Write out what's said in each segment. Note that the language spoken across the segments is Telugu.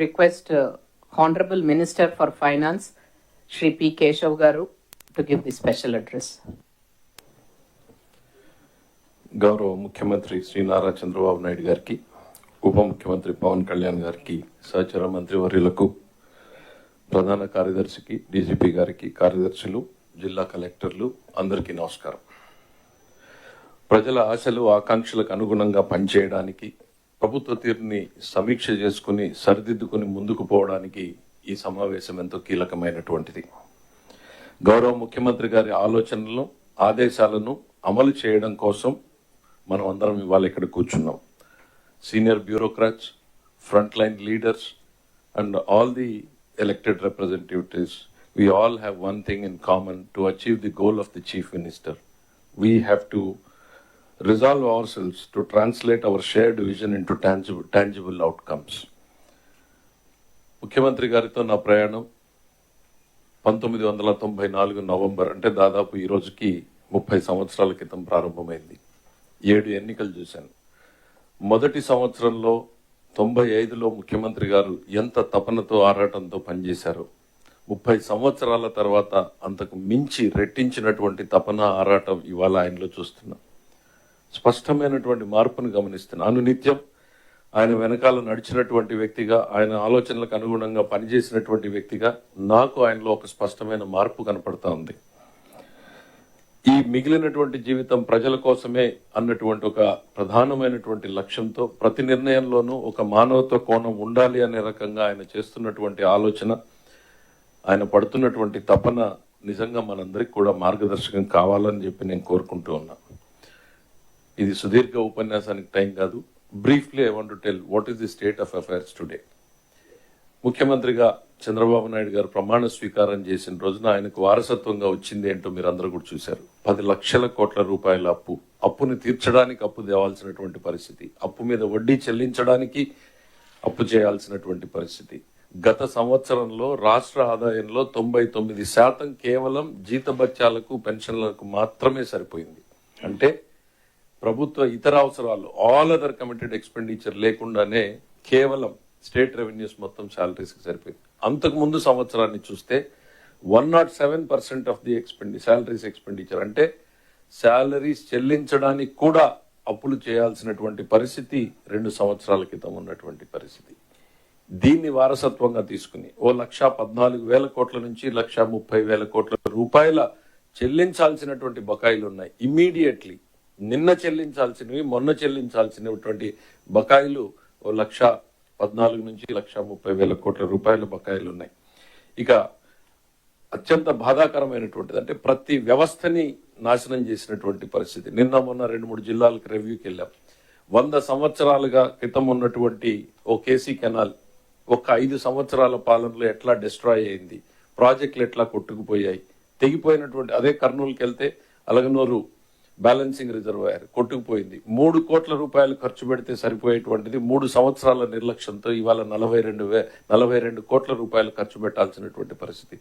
Request honourable minister for finance Shri P Keshav garu to give the special address గౌరవ ముఖ్యమంత్రి శ్రీ నారా చంద్రబాబు నాయుడు గారికి ఉప ముఖ్యమంత్రి పవన్ కళ్యాణ్ గారికి సహచర మంత్రివర్యులకు ప్రధాన కార్యదర్శికి డీజీపీ గారికి కార్యదర్శులు జిల్లా కలెక్టర్లు అందరికీ నమస్కారం ప్రజల ఆశలు ఆకాంక్షలకు అనుగుణంగా పనిచేయడానికి ప్రభుత్వ తీరుని సమీక్ష చేసుకుని సరిదిద్దుకుని ముందుకు పోవడానికి ఈ సమావేశం ఎంతో కీలకమైనటువంటిది. గౌరవ ముఖ్యమంత్రి గారి ఆలోచనలను ఆదేశాలను అమలు చేయడం కోసం మనం అందరం ఇవాళ ఇక్కడ కూర్చున్నాం. Senior bureaucrats front line leaders and all the elected representatives. We all have one thing in common to achieve the goal of the chief minister we have to resolve ourselves to translate our shared vision into tangible, tangible outcomes. ముఖ్యమంత్రి గారితో నా ప్రయాణం పంతొమ్మిది వందల తొంభై నాలుగు నవంబర్ అంటే దాదాపు ఈ రోజుకి ముప్పై సంవత్సరాల క్రితం ప్రారంభమైంది. ఏడు ఎన్నికలు చూశాను. మొదటి సంవత్సరంలో తొంభై ఐదులో ముఖ్యమంత్రి గారు ఎంత తపనతో ఆరాటంతో పనిచేశారో ముప్పై సంవత్సరాల తర్వాత అంతకు మించి రెట్టించినటువంటి తపన ఆరాటం ఇవాళ ఆయనలో చూస్తున్నాం. స్పష్టమైనటువంటి మార్పును గమనిస్తున్నాను. నిత్యం ఆయన వెనకాల నడిచినటువంటి వ్యక్తిగా ఆయన ఆలోచనలకు అనుగుణంగా పనిచేసినటువంటి వ్యక్తిగా నాకు ఆయనలో ఒక స్పష్టమైన మార్పు కనపడతా ఉంది. ఈ మిగిలినటువంటి జీవితం ప్రజల కోసమే అన్నటువంటి ఒక ప్రధానమైనటువంటి లక్ష్యంతో ప్రతి నిర్ణయంలోనూ ఒక మానవత్వ కోణం ఉండాలి అనే రకంగా ఆయన చేస్తున్నటువంటి ఆలోచన ఆయన పడుతున్నటువంటి తపన నిజంగా మనందరికి కూడా మార్గదర్శకం కావాలని చెప్పి నేను కోరుకుంటూ ఉన్నా. ఇది సుదీర్ఘ ఉపన్యాసానికి టైం కాదు. Briefly I want tell what is the state of affairs today ముఖ్యమంత్రిగా చంద్రబాబు నాయుడు గారు ప్రమాణ స్వీకారం చేసిన రోజున ఆయనకు వారసత్వంగా వచ్చింది ఏంటో మీరు అందరూ కూడా చూశారు. పది లక్షల కోట్ల రూపాయల అప్పు అప్పుని తీర్చడానికి అప్పు తేవాల్సినటువంటి పరిస్థితి అప్పు మీద వడ్డీ చెల్లించడానికి అప్పు చేయాల్సినటువంటి పరిస్థితి. గత సంవత్సరంలో రాష్ట్ర ఆదాయంలో తొంభై తొమ్మిది శాతం కేవలం జీతభత్యాలకు పెన్షన్లకు మాత్రమే సరిపోయింది. అంటే ప్రభుత్వ ఇతర అవసరాలు ఆల్ అదర్ కమిటెడ్ ఎక్స్పెండిచర్ లేకుండానే కేవలం స్టేట్ రెవెన్యూస్ మొత్తం శాలరీస్కి సరిపోయింది. అంతకు ముందు సంవత్సరాన్ని చూస్తే one nought seven percent of the ఎక్స్పెండి salaries expenditure అంటే శాలరీస్ చెల్లించడానికి కూడా అప్పులు చేయాల్సినటువంటి పరిస్థితి రెండు సంవత్సరాల క్రితం ఉన్నటువంటి పరిస్థితి. దీన్ని వారసత్వంగా తీసుకుని ఓ లక్ష పద్నాలుగు వేల కోట్ల నుంచి లక్ష ముప్పై వేల కోట్ల రూపాయల చెల్లించాల్సినటువంటి బకాయిలు ఉన్నాయి. ఇమీడియట్లీ నిన్న చెల్లించాల్సినవి మొన్న చెల్లించాల్సినటువంటి బకాయిలు ఓ లక్ష పద్నాలుగు నుంచి లక్ష ముప్పై వేల కోట్ల రూపాయల బకాయిలు ఉన్నాయి. ఇక అత్యంత బాధాకరమైనటువంటిది అంటే ప్రతి వ్యవస్థని నాశనం చేసినటువంటి పరిస్థితి. నిన్న మొన్న రెండు మూడు జిల్లాలకు రివ్యూకి వెళ్ళాం. వంద సంవత్సరాలుగా క్రితం ఉన్నటువంటి ఓ కేసీ కెనాల్ ఒక ఐదు సంవత్సరాల పాలనలో ఎట్లా డిస్ట్రాయ్ అయింది? ప్రాజెక్టులు ఎట్లా కొట్టుకుపోయాయి? తెగిపోయినటువంటి అదే కర్నూలుకి వెళ్తే అలగనూరు బ్యాలెన్సింగ్ రిజర్వాయర్ కొట్టుకుపోయింది. మూడు కోట్ల రూపాయలు ఖర్చు పెడితే సరిపోయేటువంటిది మూడు సంవత్సరాల నిర్లక్ష్యంతో ఇవాళ నలభై రెండు వే నలభై రెండు కోట్ల రూపాయలు ఖర్చు పెట్టాల్సినటువంటి పరిస్థితి.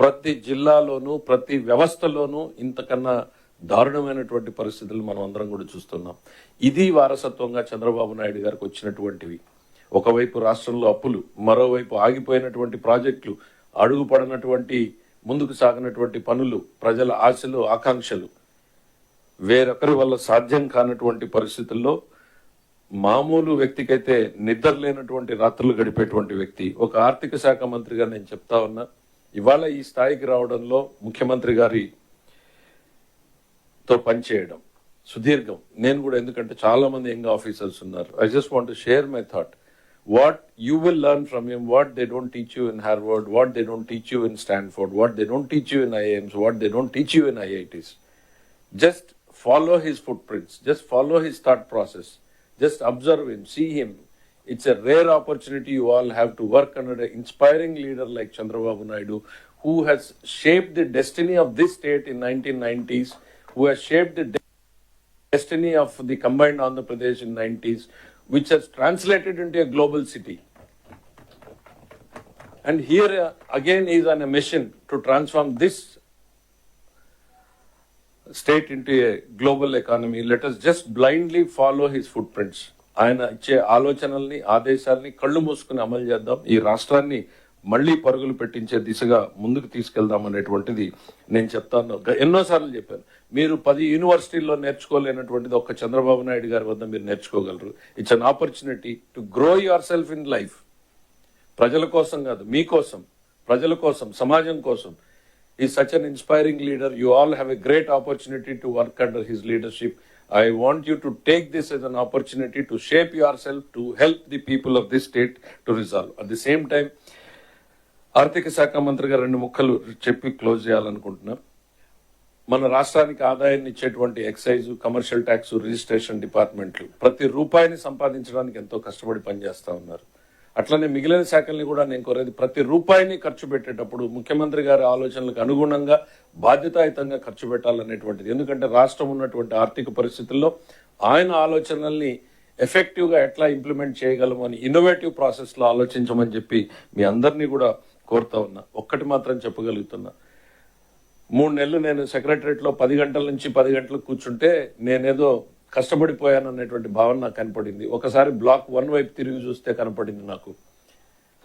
ప్రతి జిల్లాలోనూ ప్రతి వ్యవస్థలోనూ ఇంతకన్నా దారుణమైనటువంటి పరిస్థితులు మనం అందరం కూడా చూస్తున్నాం. ఇది వారసత్వంగా చంద్రబాబు నాయుడు గారికి వచ్చినటువంటివి. ఒకవైపు రాష్ట్రంలో అప్పులు మరోవైపు ఆగిపోయినటువంటి ప్రాజెక్టులు అడుగుపడినటువంటి ముందుకు సాగినటువంటి పనులు ప్రజల ఆశలు ఆకాంక్షలు. వేరొకరి వల్ల సాధ్యం కానటువంటి పరిస్థితుల్లో మామూలు వ్యక్తికైతే నిద్ర లేనటువంటి రాత్రులు గడిపేటువంటి వ్యక్తి. ఒక ఆర్థిక శాఖ మంత్రిగా నేను చెప్తా ఉన్నా ఇవాళ ఈ స్థాయికి రావడంలో ముఖ్యమంత్రి గారి తో పనిచేయడం సుదీర్ఘం. నేను కూడా ఎందుకంటే చాలా మంది యంగ్ ఆఫీసర్స్ ఉన్నారు. I just want share my thought what you will learn from him what they don't teach you in Harvard what they don't teach you in Stanford what they don't teach you in IIMs what they don't teach you in IITs just follow his footprints just follow his thought process just observe him see him. It's a rare opportunity you all have to work under an inspiring leader like chandrababu naidu who has shaped the destiny of this state in 1990s who has shaped the de- destiny of the combined andhra pradesh in 90s which has translated into a global city. And here uh, again is on a mission to transform this state into a global economy let us just blindly follow his footprints ఆయన ఇచ్చే ఆలోచనల్ని ఆదేశాల్ని కళ్ళు మూసుకుని అమలు చేద్దాం. ఈ రాష్ట్రాన్ని మళ్ళీ పరుగులు పెట్టించే దిశగా ముందుకు తీసుకెళ్దాం అనేటువంటిది నేను చెప్తాను. ఎన్నోసార్లు చెప్పాను. మీరు పది యూనివర్సిటీల్లో నేర్చుకోలేనటువంటిది ఒక్క చంద్రబాబు నాయుడు గారి వద్ద మీరు నేర్చుకోగలరు. It's an opportunity to grow yourself in life ప్రజల కోసం కాదు మీకోసం ప్రజల కోసం సమాజం కోసం. ఈ such an inspiring leader you all have a great opportunity to work under his leadership I want you to take this as an opportunity to shape yourself to help the people of this state to resolve at the same time ఆర్థిక శాఖ మంత్రిగా రెండు ముక్కలు చెప్పి క్లోజ్ చేయాలనుకుంటున్నాం. మన రాష్ట్రానికి ఆదాయాన్ని ఇచ్చేటువంటి ఎక్సైజ్ కమర్షియల్ ట్యాక్స్ రిజిస్ట్రేషన్ డిపార్ట్మెంట్లు ప్రతి రూపాయిని సంపాదించడానికి ఎంతో కష్టపడి పనిచేస్తా ఉన్నారు. అట్లనే మిగిలిన శాఖల్ని కూడా నేను కోరేది ప్రతి రూపాయిని ఖర్చు పెట్టేటప్పుడు ముఖ్యమంత్రి గారి ఆలోచనలకు అనుగుణంగా బాధ్యతాయుతంగా ఖర్చు పెట్టాలనేటువంటిది. ఎందుకంటే రాష్ట్రం ఉన్నటువంటి ఆర్థిక పరిస్థితుల్లో ఆయన ఆలోచనల్ని ఎఫెక్టివ్గా ఎట్లా ఇంప్లిమెంట్ చేయగలము అని ఇన్నోవేటివ్ ప్రాసెస్లో ఆలోచించమని చెప్పి మీ అందరినీ కూడా కోరుతా ఉన్నా. ఒక్కటి మాత్రం చెప్పగలుగుతున్నా. మూడు నెలలు నేను సెక్రటరేట్లో పది గంటల నుంచి పది గంటలకు కూర్చుంటే నేనేదో కష్టపడిపోయాను అనేటువంటి భావన నాకు కనపడింది. ఒకసారి బ్లాక్ వన్ వైపు తిరిగి చూస్తే కనపడింది నాకు.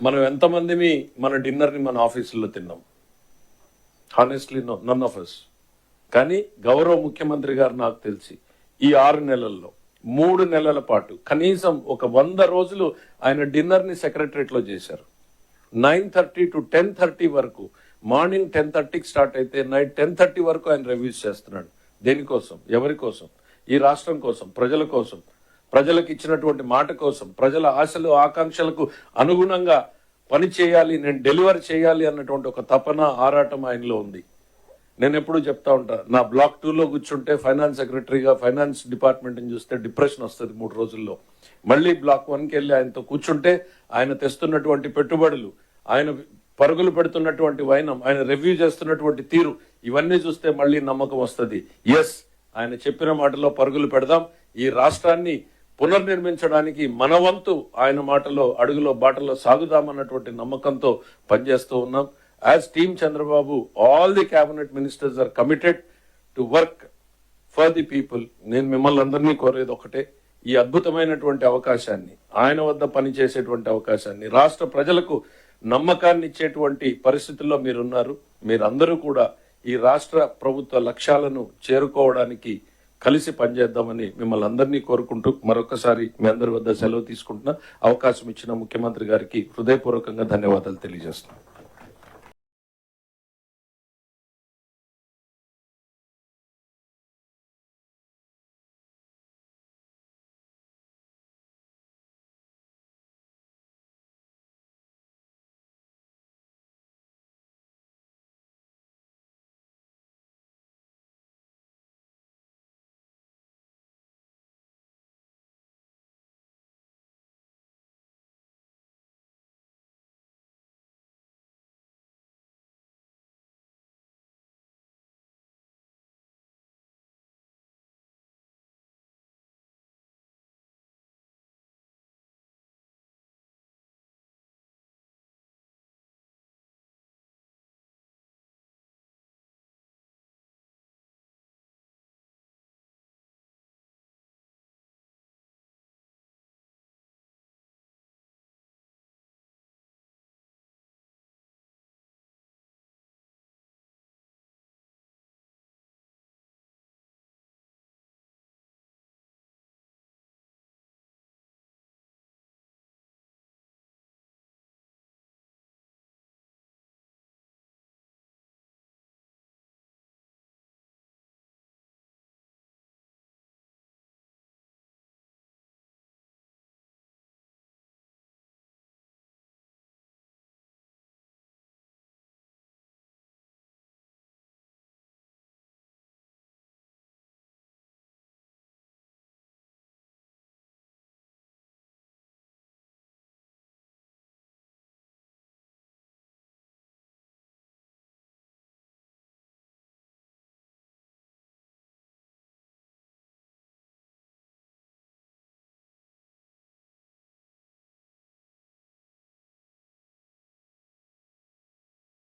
మనం ఎంతమందిమి మన డిన్నర్ని మన ఆఫీసుల్లో తిన్నాం. Honestly no none of us కానీ గౌరవ ముఖ్యమంత్రి గారు నాకు తెలిసి ఈ ఆరు నెలల్లో మూడు నెలల పాటు కనీసం ఒక వంద రోజులు ఆయన డిన్నర్ని సెక్రటరేట్లో చేశారు. Nine thirty to ten thirty వరకు మార్నింగ్ టెన్ థర్టీకి స్టార్ట్ అయితే నైట్ టెన్ థర్టీ వరకు ఆయన రివ్యూస్ చేస్తున్నాడు. దేనికోసం? ఎవరి కోసం ఈ రాష్ట్రం కోసం ప్రజల కోసం ప్రజలకు ఇచ్చినటువంటి మాట కోసం ప్రజల ఆశలు ఆకాంక్షలకు అనుగుణంగా పని చేయాలి నేను డెలివర్ చేయాలి అన్నటువంటి ఒక తపన ఆరాటం ఆయనలో ఉంది. నేను ఎప్పుడు చెప్తా ఉంటా నా బ్లాక్ టూలో కూర్చుంటే ఫైనాన్స్ సెక్రటరీగా ఫైనాన్స్ డిపార్ట్మెంట్ని చూస్తే డిప్రెషన్ వస్తుంది మూడు రోజుల్లో. మళ్ళీ బ్లాక్ వన్కి వెళ్ళి ఆయనతో కూర్చుంటే ఆయన తెస్తున్నటువంటి పెట్టుబడులు ఆయన పరుగులు పెడుతున్నటువంటి వైనం ఆయన రివ్యూ చేస్తున్నటువంటి తీరు ఇవన్నీ చూస్తే మళ్ళీ నమ్మకం వస్తుంది. ఎస్ ఆయన చెప్పిన మాటలో పరుగులు పెడదాం. ఈ రాష్ట్రాన్ని పునర్నిర్మించడానికి మన వంతు ఆయన మాటలో అడుగులో బాటలో సాగుదామన్నటువంటి నమ్మకంతో పనిచేస్తూ ఉన్నాం. As team Chandrababu all the cabinet ministers are committed to work for the people నేను మిమ్మల్ని అందరినీ కోరేది ఒకటే ఈ అద్భుతమైనటువంటి అవకాశాన్ని ఆయన వద్ద పనిచేసేటువంటి అవకాశాన్ని రాష్ట్ర ప్రజలకు నమ్మకాన్ని ఇచ్చేటువంటి పరిస్థితుల్లో మీరున్నారు. మీరందరూ కూడా ఈ రాష్ట్ర ప్రభుత్వ లక్ష్యాలను చేరుకోవడానికి కలిసి పనిచేద్దామని మిమ్మల్ని అందరినీ కోరుకుంటూ మరొకసారి మీ అందరి వద్ద సెలవు తీసుకుంటున్న అవకాశం ఇచ్చిన ముఖ్యమంత్రి గారికి హృదయపూర్వకంగా ధన్యవాదాలు తెలియజేస్తున్నాను